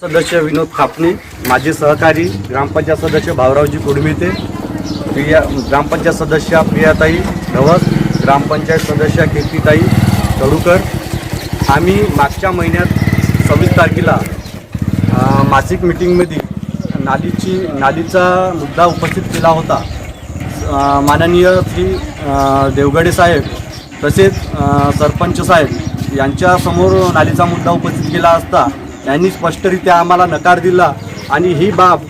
सदस्य विनोद खापणे माजी सहकारी ग्रामपंचायत सदस्य भावरावजी कुडमिते प्रिया ग्रामपंचायत सदस्य प्रियाताई धवस ग्रामपंचायत सदस्य कीर्तीताई तडुकर. आम्ही मागच्या महिन्यात सव्वीस तारखेला मासिक मीटिंगमध्ये नालीची नालीचा मुद्दा उपस्थित केला होता. माननीय श्री देवगडे साहेब तसेच सरपंच साहेब यांच्यासमोर नालीचा मुद्दा उपस्थित केला असता यांनी स्पष्टरित्या आम्हाला नकार दिला आणि ही बाब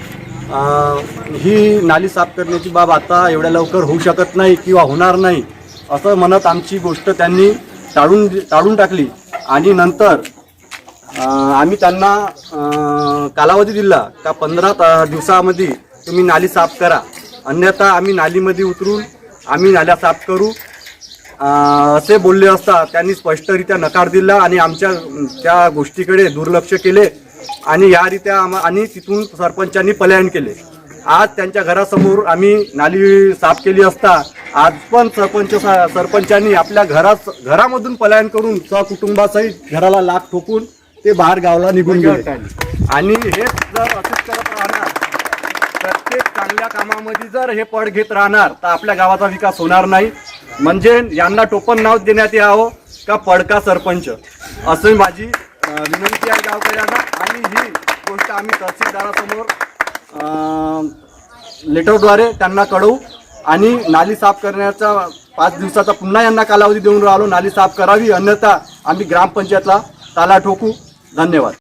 ही नाली साफ करण्याची बाब आता एवढ्या लवकर होऊ शकत नाही किंवा होणार नाही असं म्हणत आमची गोष्ट त्यांनी टाळून टाळून टाकली आणि नंतर आम्ही त्यांना कालावधी दिला का पंधरा दिवसामध्ये तुम्ही नाली साफ करा. अन्यथा आम्ही नालीमध्ये उतरून आम्ही नाल्या साफ करू. असे बोलले असता त्यांनी स्पष्टरित्या नकार दिला आणि आमच्या त्या गोष्टीकडे दुर्लक्ष केले आणि यारित्या आम्हा आणि तिथून सरपंचांनी पलायन केले. आज त्यांच्या घरासमोर आम्ही नाली साफ केली असता आज पण सरपंच सा- सरपंचांनी आपल्या घरात घरामधून पलायन करून सहकुटुंबासहित घराला लाख ठोकून ते बाहेर गावाला निघून गेले. आणि हेच जर असेच करत राहणार प्रत्येक चांगल्या कामामध्ये जर हे पड घेत राहणार तर आपल्या गावाचा विकास होणार नाही. म्हणजे यांना टोपण नाव देण्यात यावं का पडका सरपंच? असं माझी विनंती आहे गावकऱ्यांना. आणि ही गोष्ट आम्ही तहसीलदारासमोर लेटरद्वारे त्यांना कळवू. आणि नाली साफ करण्याचा पाच दिवसाचा पुन्हा यांना कालावधी देऊन राहिलो. नाली साफ करावी अन्यथा आम्ही ग्रामपंचायतला ताला ठोकू. धन्यवाद.